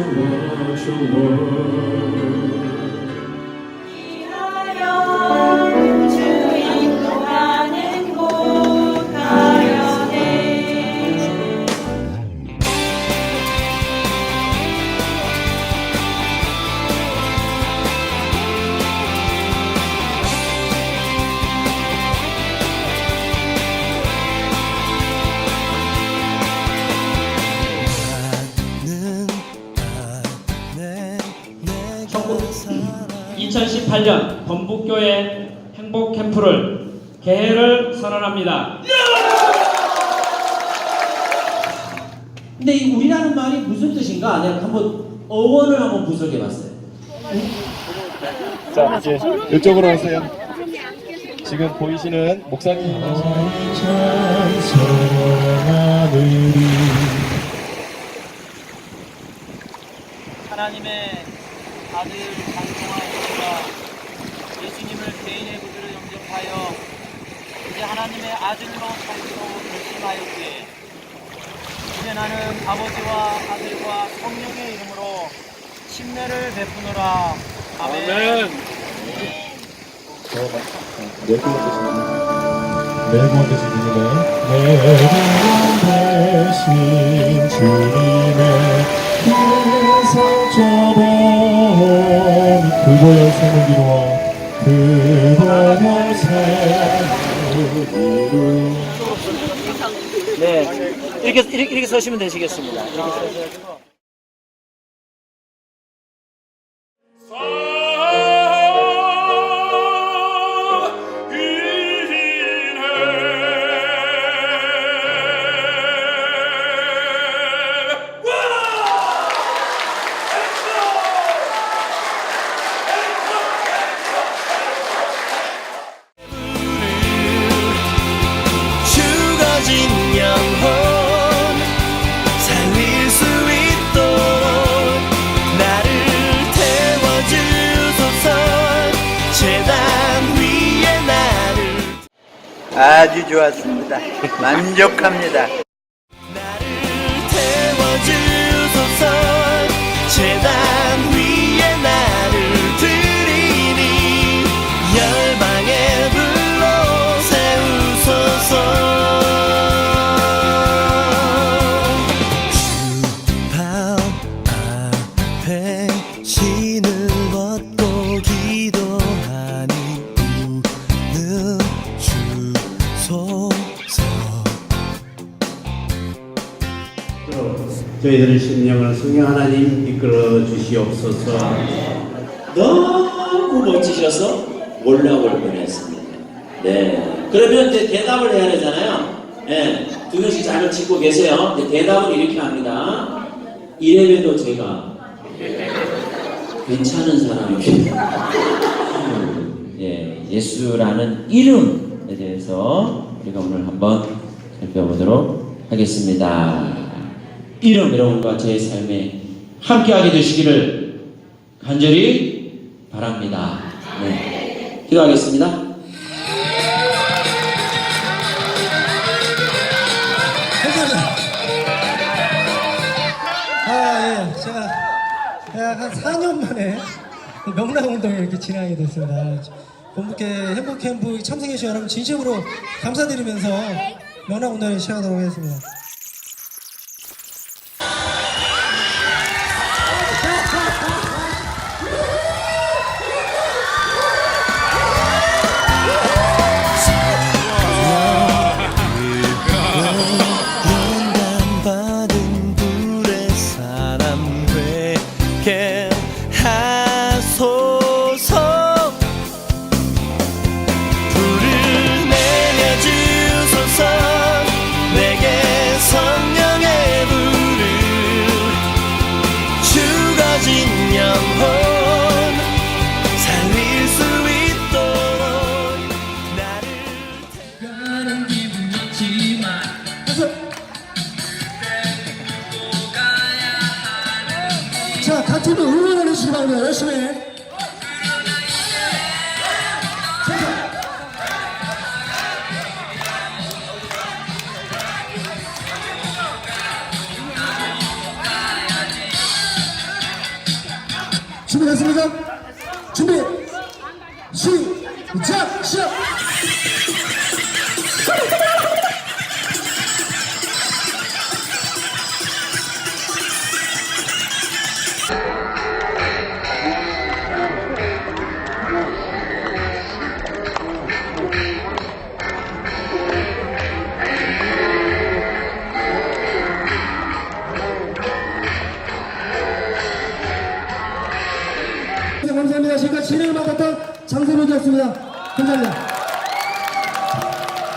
чума, чума. 2018년 범북교회 행복 캠프를 개회를 선언합니다. 근데 이 우리라는 말이 무슨 뜻인가? 내가 한번 어원을 한번 분석해봤어요. 자 이제 이쪽으로 오세요. 지금 보이시는 목사님 하나님의 아들 장성하였습니다. 예수님을 개인의 구주로 영접하여 이제 하나님의 아들로 살기로 결심하였기에 이제 나는 아버지와 아들과 성령의 이름으로 침례를 베푸노라. 아멘. 네 구원 되신 주님의 네 구원 되신 주님 생을 기도와 그보혈 생을 네. 이렇게, 이렇게, 이렇게 서시면 되시겠습니다. 이렇게 서셔가 아주 좋았습니다. 만족합니다. 저희들의 심령을 성령 하나님 이끌어 주시옵소서. 너무 멋지셔서 몰락을 보냈습니다. 네. 그러면 이제 대답을 해야 되잖아요. 네. 두 명씩 잠을 짓고 계세요. 이제 대답은 이렇게 합니다. 이래봬도 제가 괜찮은 사람입니다. 예, 예수라는 이름에 대해서 우리가 오늘 한번 살펴보도록 하겠습니다. 이름 여러분과 제 삶에 함께하게 되시기를 간절히 바랍니다. 네. 기도하겠습니다. 아, 예. 제가 약한 4년 만에 명랑운동을 이렇게 진행하게 됐습니다. 본부께 행복캠프 참석해주신 여러분 진심으로 감사드리면서 명랑운동을 시작하도록 하겠습니다. 시작 장세로이었습니다. 감사합니다.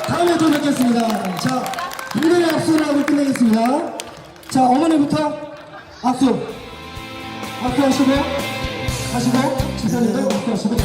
다음에 또 뵙겠습니다. 자, 무대의 악수를 하고 끝내겠습니다. 자, 어머니부터 악수. 악수하시고, 가시고, 지사님도 악수하시고,